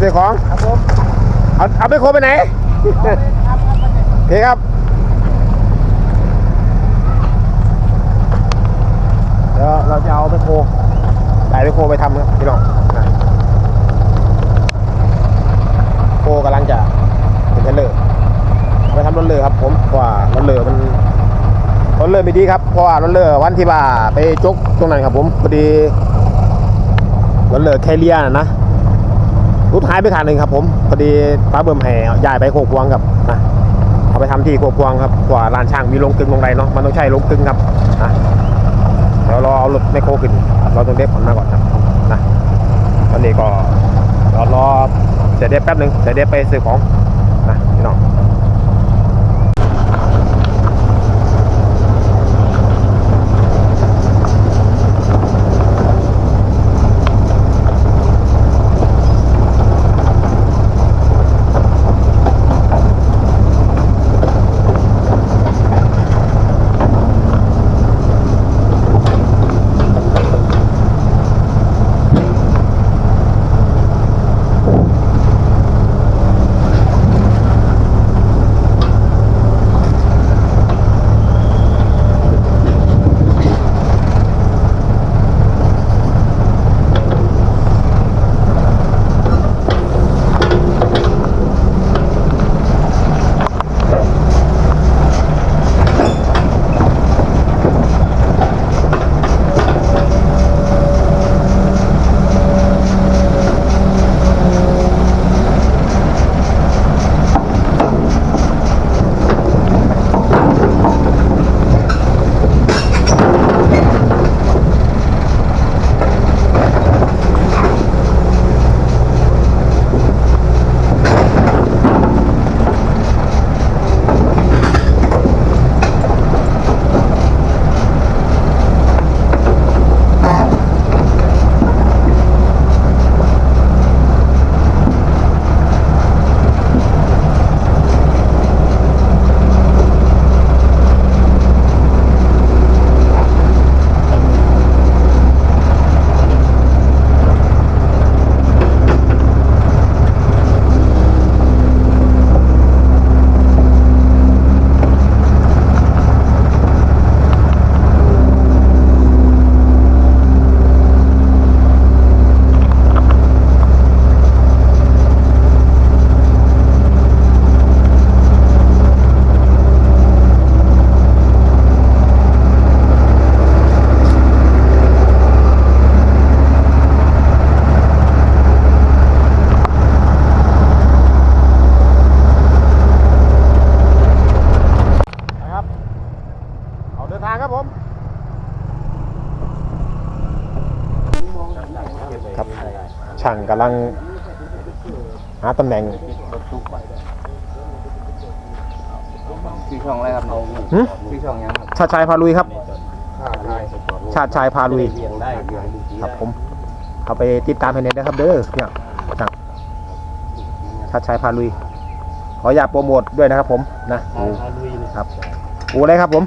ซื้อของครับผมเอาเอาไปโคไปไหนโอเคครับเดี๋ยวเราจะเอาไปโคไต่ไปโคไปทำครับพี่น้องโคกำลังจะเป็นเทรลเลอร์เอาไปทำรถเรือครับ ผมเพราะว่ารถเรือมันรถเรือไม่ดีครับเพราะว่ารถเรือวันที่ว่าไปจกตรงนั้นครับผมพอดีรถเรือแคเรียนะนะ รุดหายไปคันหนึ่งครับผมพอดีป้าเบิ่มแห่ย้ายไปโคกพวงครับนะเอาไปทำที่โคกพวงครับกว่าลานช่างมีลงกึ่งลงไรเนาะมันต้องใช้ลงกึ่งครับนะเดี๋ยวรอเอารถไม่โครขึ้นเราต้องเด็บผลมาก่อนครับนะตอนนี้ก็รอรอเสร็จเด็บแป๊บหนึ่งเสร็จเด็บไปซื้อของ กำลังหาตำแหน่งชื่อช่องอะไรครับน้องหึชื่อช่องยังครับชาติชายพาลุยครับใช่ชาติชายพาลุยเรียงได้เรียงดีครับผมเอาไปติดตามเพจเน็ตนะครับเด้อเนี่ยช่างชาติชายพาลุย ขออยากโปรโมทด้วยนะครับผมนะทางพาลุยนะครับอูอะไรครับผม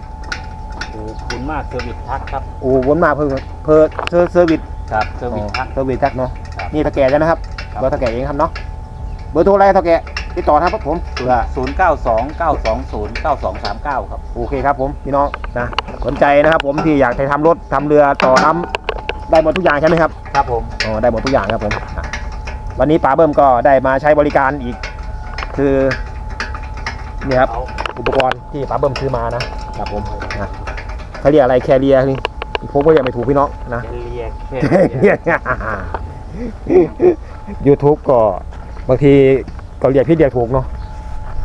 โอ้คุณมากเซอร์วิสทักครับอูวนมาเพิ่มเพิ่มเซอร์เซอร์วิสครับเซอร์วิสทัก เซอร์วิสทักเนาะ ครับนี่ตะแก่ใช่นะครับครับ เบอร์ตะแก่เองครับเนาะเบอร์โทรอะไรตะแก่ติดต่อนะครับผมเผื่อ ศูนย์เก้าสองเก้าสองศูนย์เก้าสองสามเก้าครับ โอเคครับผมพี่น้องนะสนใจนะครับผมที่อยากจะทำรถทำเรือต่อน้ำได้หมดทุกอย่างใช่ไหมครับครับผม อ๋อได้หมดทุกอย่างครับผมอะวันนี้ป๋าเบิ้มก็ได้มาใช้บริการอีก คือนี่ครับเอาอุปกรณ์ที่ป๋าเบิ้มซื้อมานะครับผมนะเขาเรียกอะไรแคเรียนี่ผมก็ยังไม่ถูกพี่น้องนะ เรียกแค่เนี่ยยู ทูบก็บางทีก็เรียกพี่เรียกถูกเนาะ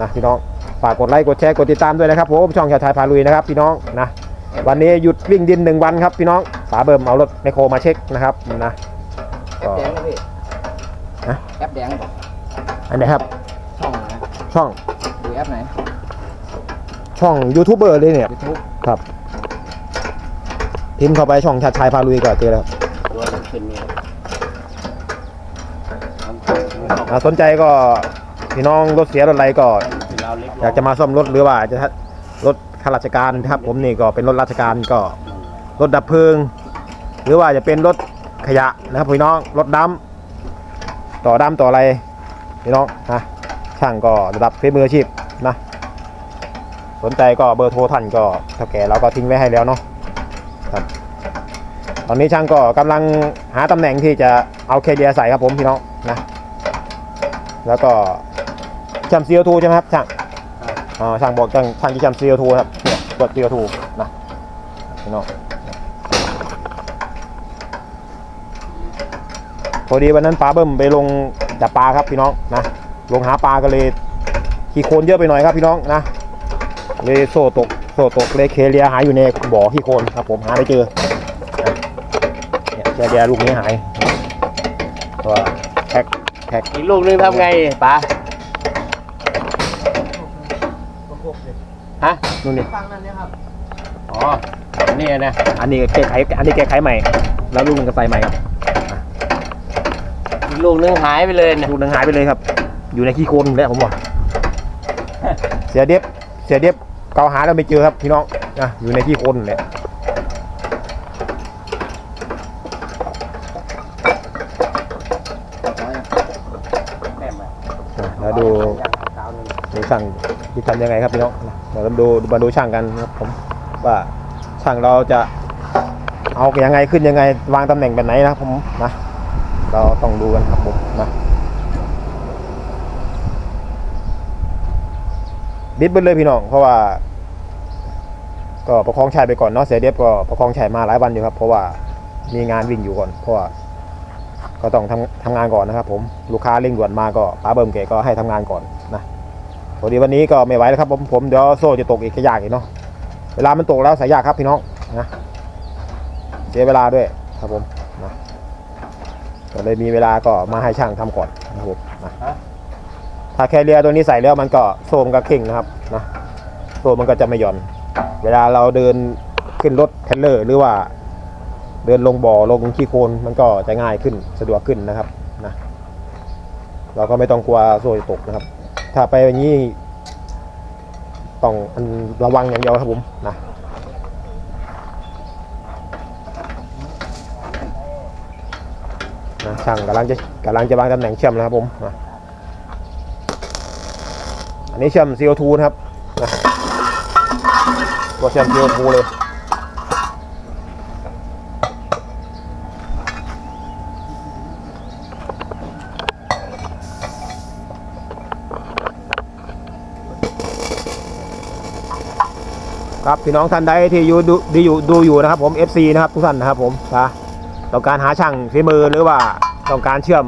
นะพี่น้องฝากกดไลค์กดแชร์กดติดตามด้วยนะครับผมช่องชาวไทยพาลุยนะครับพี่น้องนะวันนี้หยุดวิ่งดินหนึ่งวันครับพี่น้องป๋าเบิ้มเอารถไมคโครมาเช็คนะครับนะแอปแดงนะพี่ฮะแอปแดงบอกอันไหนครับ ช่องนะช่องดูแอปไหน ช่องยูทูบเบอร์เลยเนี่ยยูทูบครับพิมพ์เข้าไปช่องชาติชายพาลุยก็เจอแล้วครับตัวมันเป็นนี่ครับ อ่าสนใจก็พี่น้องรถเสียรถอะไรก็เป็นอยากจะมาซ่อมรถหรือว่าจะรถข้าราชการนะครับ ผมนี่ก็เป็นรถราชการก็รถดับเพลิง หรือว่าจะเป็นรถขยะนะครับพี่น้องรถดำต่อดำต่ออะไรพี่น้องนะช่างก็ระดับฝีมืออาชีพนะ สนใจก็เบอร์โทรท่านก็เท่าแก่เราก็ทิ้งไว้ให้แล้วเนาะครับตอนนี้ช่างก็กำลังหาตำแหน่งที่จะเอาเคเดียใส่ครับผมพี่น้องนะ แล้วก็ช่างซีโอทูใช่ไหมครับช่างอ๋อช่างบอกช่างช่างที่ช่างซีโอทูครับเนี่ยกดซีโอทูนะพี่น้องพอดีวันนั้นปลาเบิ้มไปลงจับปลาครับพี่น้องนะลงหาปลาก็เลยขี้โคลนเยอะไปหน่อยครับพี่น้องนะเลยโซ่ตกโซ่ตกเลยเคเลียหายอยู่ในบ่อขี้โคลนครับผมหาไม่เจอเนี่ยเคเลียลูกนี้หายตัวแท็ก แท็กอีกลูกนึงทำไงป๋าฮะนู่นนี่ฟังนั่นเนี่ยครับ อ๋อนี่นะ อันนี้แก้ไขอันนี้แก้ไขใหม่ แล้วลูกหนึงก็ใส่ใหม่ครับอีกลูกนึงหายไปเลยนะลูกหนึงหายไปเลยครับ อยู่ในขี้โคลนแล้วผมบอกเสียเด็บเสียเด็บเกาหาแล้วไม่เจอครับพี่น้องนะอยู่ในขี้โคลนแหละ แม่มา นะแล้วดู ดูช่างที่ทำยังไงครับพี่น้องเดี๋ยวเราดูมาดูช่างกันนะครับผมว่าช่างเราจะเอายังไงขึ้นยังไง วางตำแหน่งแบบไหนนะผมนะเราต้องดูกันครับผมนะดิบไปเลยพี่น้องเพราะว่า ก็ประคองชัยไปก่อนเนาะเสียเดียบก็ประคองชัยมาหลายวันอยู่ครับ เพราะว่ามีงานวิ่งอยู่ก่อน เพราะว่าก็ต้องทำทำงานก่อนนะครับ ผมลูกค้าเร่งด่วนมาก็ป้าเบิ่มเก๋ก็ให้ทำงานก่อน พอดีวันนี้ก็ไม่ไหวแล้วครับผมผมเดี๋ยวโซ่จะตกอีกก็ยากอีกเนาะเวลามันตกแล้วสายยากครับพี่น้องนะเสียเวลาด้วยครับผมนะก็เลยมีเวลาก็มาให้ช่างทำก่อนนะครับผมนะถ้าแคเรียตัวนี้ใส่แล้วมันก็โซ่มันก็เข่งนะครับนะโซ่มันก็จะไม่หย่อน เวลาเราเดินขึ้นรถเทรลเลอร์หรือว่า เดินลงบ่อลงขี้โคลนมันก็จะง่ายขึ้นสะดวกขึ้นนะครับนะเราก็ไม่ต้องกลัวโซ่จะตกนะครับ ถ้าไปอย่างนี้ต้องระวังอย่างเดียวครับผมนะนะช่างกำลังจะกำลังจะวางตำแหน่งเชื่อมนะครับผมนะอันนี้เชื่อม CO2 นะครับนะตัวเชื่อม CO2 เลย ครับพี่น้องท่านใดที่อยู่ดูดีอยู่ดูอยู่นะครับผม FC นะครับทุกท่านนะครับผมนะต้องการหาช่างฝีมือหรือว่าต้องการเชื่อม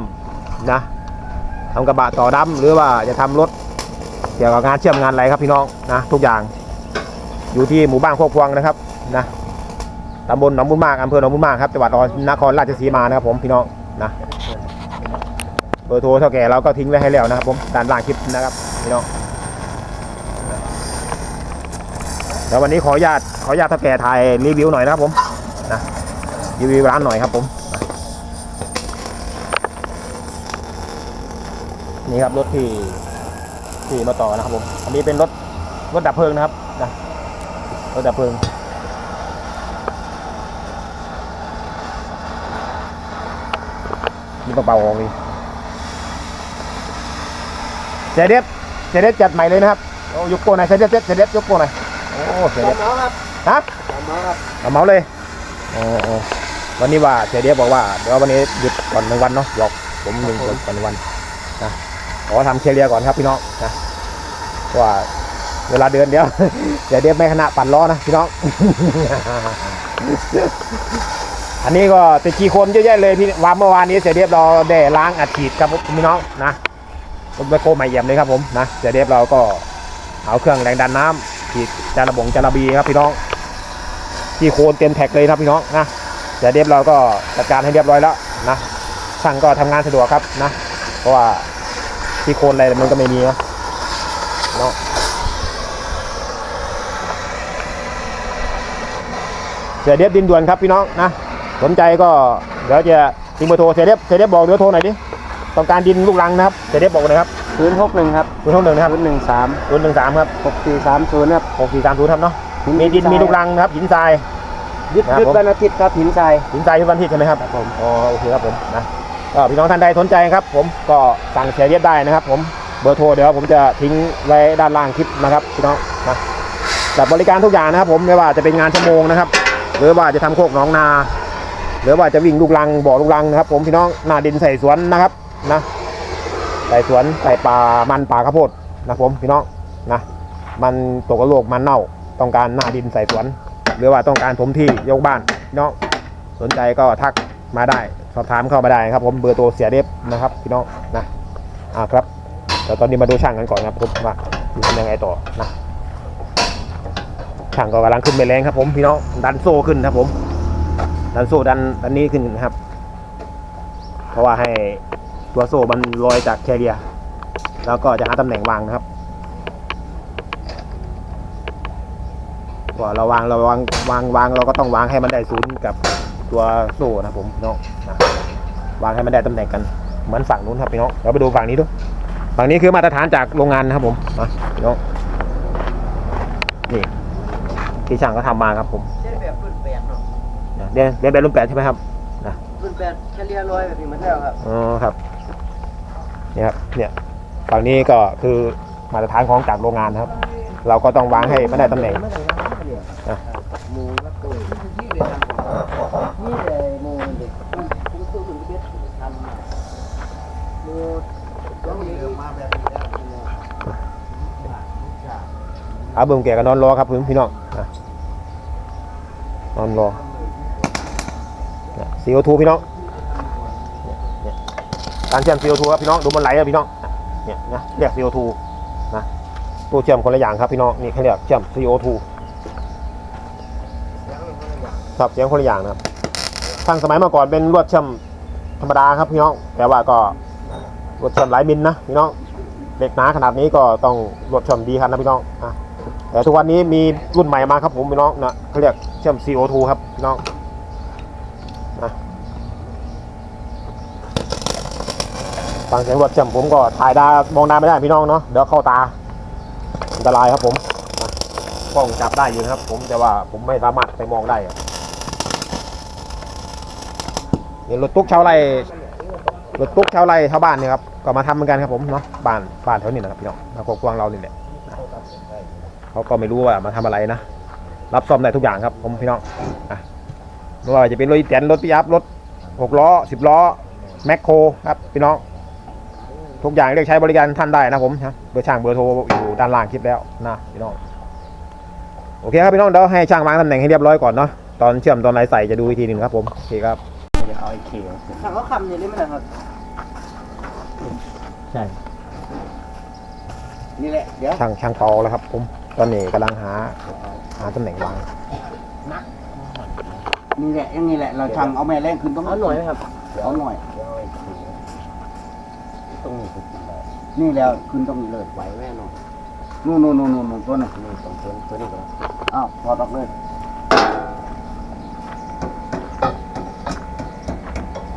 นะทำกระบะต่อดำหรือว่าจะทำรถเกี่ยวกับงานเชื่อมงานอะไรครับพี่น้องนะทุกอย่างอยู่ที่หมู่บ้านโคกพวงนะครับนะตำบลหนองบุญมากอำเภอหนองบุญมากครับจังหวัดนครราชสีมานะครับผมพี่น้องนะเบอร์โทรเท่าแก่เราก็ทิ้งไว้ให้แล้วนะครับผมด้านล่างคลิปนะครับพี่น้อง เดี๋ยววันนี้ขออนุญาตขออนุญาตเท่าแก่ถ่ายรีวิวหน่อยนะครับผมนะรีวิวร้านหน่อยครับผมนะนี่ครับรถที่ที่มาต่อนะครับผม อันนี้เป็นรถรถดับเพลิงนะครับนะรถดับเพลิงนี่เบาๆของนี่เจเด็บเจเด็บจัดใหม่เลยนะครับโอ้ยกโป้หน่อยเจเด็บเจเด็บยกโป้หน่อย โอ้เจเด็บหมอครับฮะหมอครับเอาเมาเลยโอ้โอ้วันนี้ว่าเสียเดียบอกว่าเดี๋ยววันนี้หยุดก่อนหนึ่งวันเนาะหยอกผมหนึ่งก่อนก่อนหนึ่งวันนะขอทำเคลียร์ก่อนครับพี่น้องนะเพราะว่าเวลาเดินเดี๋ยวเสียเดียไม่ขณะปั่นล้อนะพี่น้อง อันนี้ก็ติดกี่คนเยอะแยะเลยพี่วันเมื่อวานนี้เสียเดียบเราได้ล้างอัดฉีดครับพี่น้องนะรถไมโครใหม่เยี่ยมเลยครับผมนะเสียเดียบเราก็เอาเครื่องแรงดันน้ำ ฉีดจาระบงจาระบีครับพี่น้องที่โคนเต็มแท็กเลยครับพี่น้องนะเดี๋ยวเรียบเราก็จัดการให้เรียบร้อยแล้วนะช่างก็ทำงานสะดวกครับนะ เพราะว่าที่โคนอะไรมันก็ไม่มีนะเนาะเสียเดียบดินด่วนครับพี่น้องนะสนใจก็เดี๋ยวจะทิ้งเบอร์โทรเสียเดียบเสียเดียบบอกเดี๋ยวโทรหน่อยดิต้องการดินลูกรังนะครับเสียเดียบบอกหน่อยครับ ศูนย์หกหนึ่งครับศูนย์หกหนึ่งนะครับศูนย์หนึ่งสามศูนย์หนึ่งสามครับหกสี่สามศูนย์ครับหกสี่สามศูนย์ครับเนาะมีดินมีลูกรังนะครับหินทรายยึดครับยึดผมวันอาทิตย์ครับหินทรายหินทรายทุกวันที่ใช่ไหมครับผมอ๋อโอเคครับผมนะก็พี่น้องท่านใดสนใจครับ ผมก็สั่งเสียเรียบได้นะครับ ผมเบอร์โทรเดี๋ยวผมจะทิ้งไว้ด้านล่างคลิปนะครับพี่น้องนะจัดบริการทุกอย่างนะครับผมไม่ว่าจะเป็นงานชั่วโมงนะครับ หรือว่าจะทำโคกหนองนา หรือว่าจะวิ่งลูกลังบ่อลูกลังนะครับ ผมพี่น้องหน้าดินใส่สวนนะครับนะ ใส่สวนใส่ป่ามันป่าข้าวโพดนะผมพี่น้องนะมันตกกระโหลกมันเน่าต้องการหน้าดินใส่สวน หรือว่าต้องการถมที่ยกบ้านพี่น้องสนใจก็ทักมาได้สอบถามเข้ามาได้ครับผมเบอร์โทรเสียเดฟนะครับพี่น้องนะอ่าครับเดี๋ยวตอนนี้มาดูช่างกันก่อนครับผมว่าอยู่ทำยังไงต่อนะช่างก็กำลังขึ้นไปแรงครับผมพี่น้องดันโซ่ขึ้นครับผมดันโซ่ดันดันนี้ขึ้นนะครับ เพราะว่าให้ ตัวโซ่มันลอยจากแคเรียร์แล้วก็จะหาตำแหน่งวางนะครับว่าเราวางเราวางวางวางเราก็ต้องวางให้มันได้ศูนย์กับตัวโซ่นะครับผมพี่น้องนะวางให้มันได้ตำแหน่งกันเหมือนฝั่งนู้นครับพี่น้องเราไปดูฝั่งนี้ดูฝั่งนี้คือมาตรฐานจากโรงงานนะครับผมมาพี่น้องนี่ที่ช่างก็ทำมาครับผมเช่นแบบรุ่นแปดเนาะเรียนเรียนแบบรุ่นแปดใช่ไหมครับรุ่นแปดแค่เรียร้อยแบบนี้เหมันแล้วครับอ๋อครับ เนี่ยครับเนี่ยฝั่งนี้ก็คือมาตรฐานของจากโรงงานครับ เราก็ต้องวางให้ไมันได้ตำแหน่งอะหมูละตัวนี่เลยทำนี่เลยหมูเด็กคุณตู้คุณเบ็ดทำหมูต้อาวเบิ่มแก่ก็นอนรอครับพี่น้องนอนรอซีโอทูพี่น้อง การเชื่อมซีโอทูครับพี่น้องดูมันไหลครับพี่น้องเนี่ยนะเรียกซีโอทูนะตัวเชื่อมคนละอย่างครับพี่น้องนี่เขาเรียกเชื่อมซีโอทูครับเสียงคนละอย่างนะครับทางสมัยเมื่อก่อนเป็นลวดเชื่อมธรรมดาครับพี่น้อง แต่ว่าก็ลวดเชื่อมหลายมิลนะพี่น้องเหล็กหนาขนาดนี้ก็ต้องลวดเชื่อมดีครับนะพี่น้องอะแต่ทุกวันนี้มีรุ่นใหม่มาครับผมพี่น้องนะเขาเรียกเชื่อม CO2 ครับพี่น้องนะ ฟังเสียงรถเชื่อมผมก็ถ่ายดามองดาไม่ได้พี่น้องเนาะเดี๋ยวเข้าตาอันตรายครับผมกล้องจับได้อยู่นะครับ ผมแต่ว่าผมไม่สามารถไปมองได้อะนี่รถตุ๊กชาวไร่รถตุ๊กชาวไร่ชาวบ้านเนี่ยครับก็มาทำเหมือนกันครับผมเนาะบ้านบ้านแถวนี้นะครับพี่น้องแล้วก็กวางเรานี่แหละเขาก็ไม่รู้ว่ามาทำอะไรนะรับซ่อมได้ทุกอย่างครับผมพี่น้องอะไม่ว่าจะเป็นรถอีแตนรถปิยับรถหกล้อสิบล้อแมคโครครับพี่น้อง ทุกอย่างเรียกใช้บริการท่านได้นะผมนะเบอร์ช่างเบอร์โทรอยู่ด้านล่างคลิปแล้วนะพี่น้องโอเคครับพี่น้องเดี๋ยวให้ช่างวางตำแหน่งให้เรียบร้อยก่อนเนาะตอนเชื่อมตอนไหนใส่จะดูอีกทีหนึ่งครับผมโอเคครับจะเอาไอ้เขียวถ้าเขาคำอย่างนี้ไม่ได้ครับใช่นี่แหละเดี๋ยวช่างช่างเปาแล้วครับ ผมตอนนี้กำลังหาหาตำแหน่งวางนี่แหละอย่างนี้แหละเราช่างเอาแม่แรงขึ้นต้องเอาหน่อยไหมครับเอาหน่อย ตรงนี้คือกินได้นี่แล้วขึ้นตรงนี้เลยไหวแน่นอนนู่นนู่นนู่นนู่นตัวนึงนี่ตรงตัวตัวนี้ก่อนอ้าวพอดออกเลย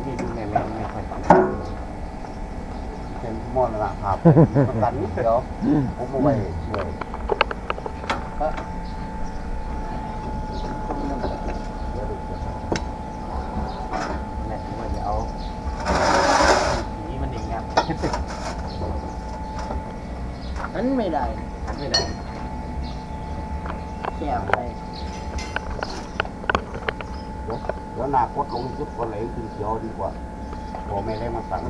นี่ดูแม่แม่ไม่ค่อยเป็นมอนละครับประกันนิดเดียวผมเอาไว้ช่วย แม่ว่าจะเอานี่มันเองครับ นั้น ไม่ได้หันไม่ได้แก้วไปหัวหน้ากดลงจุดก็ไหลขึ้นเขียวดีกว่าพอแม่แรงมาสั่ง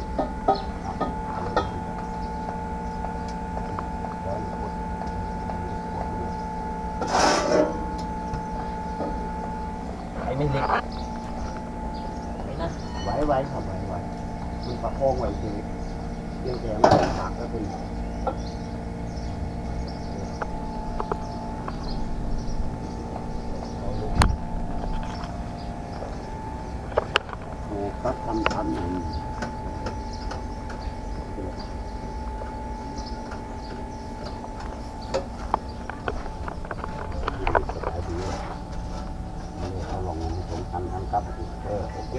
ไอ้ไม่เล็กไม่นะไหวไหวครับไหวไหวมันประคองไว้ทีเพียงแต่มันหักก็เป็น ครับ เออ โอเค